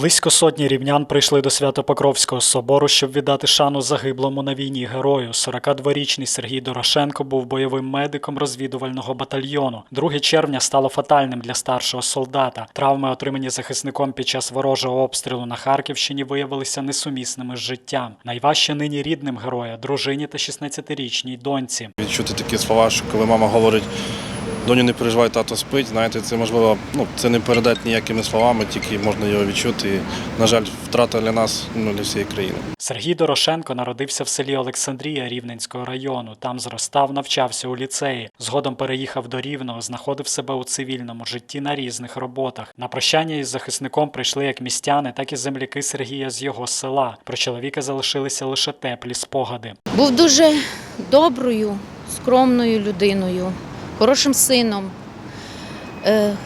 Близько сотні рівнян прийшли до Свято-Покровського собору, щоб віддати шану загиблому на війні герою. 42-річний Сергій Дорошенко був бойовим медиком розвідувального батальйону. 2 червня стало фатальним для старшого солдата. Травми, отримані захисником під час ворожого обстрілу на Харківщині, виявилися несумісними з життям. Найважче нині рідним героя, дружині та 16-річній доньці. Відчути такі слова, що коли мама говорить, доню не переживай, тато спить, знаєте, це можливо, ну це не передати ніякими словами, тільки можна його відчути. І, на жаль, втрата для нас, ну для всієї країни. Сергій Дорошенко народився в селі Олександрія Рівненського району. Там зростав, навчався у ліцеї. Згодом переїхав до Рівного, знаходив себе у цивільному житті на різних роботах. На прощання із захисником прийшли як містяни, так і земляки Сергія з його села. Про чоловіка залишилися лише теплі спогади. Був дуже доброю, скромною людиною, хорошим сином, е,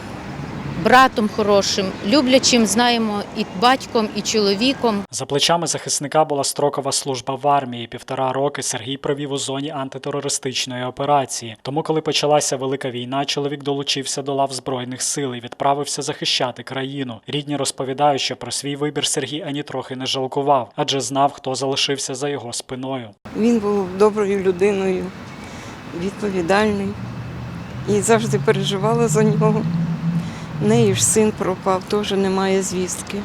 братом хорошим, люблячим, знаємо, і батьком, і чоловіком. За плечами захисника була строкова служба в армії. Півтора роки Сергій провів у зоні антитерористичної операції. Тому, коли почалася велика війна, чоловік долучився до лав збройних сил і відправився захищати країну. Рідні розповідають, що про свій вибір Сергій ані трохи не жалкував, адже знав, хто залишився за його спиною. Він був доброю людиною, відповідальний і завжди переживала за нього. Неї ж син пропав, теж немає звістки.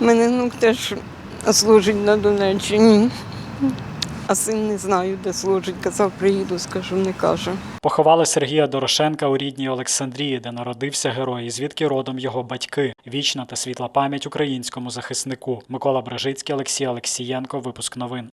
Мене внук теж служить на Донеччині, а син не знаю, де служить. Казав, приїду, скажу, не каже. Поховали Сергія Дорошенка у рідній Олександрії, де народився герой, і звідки родом його батьки. Вічна та світла пам'ять українському захиснику. Микола Брежицький, Олексій Олексієнко. Випуск новин.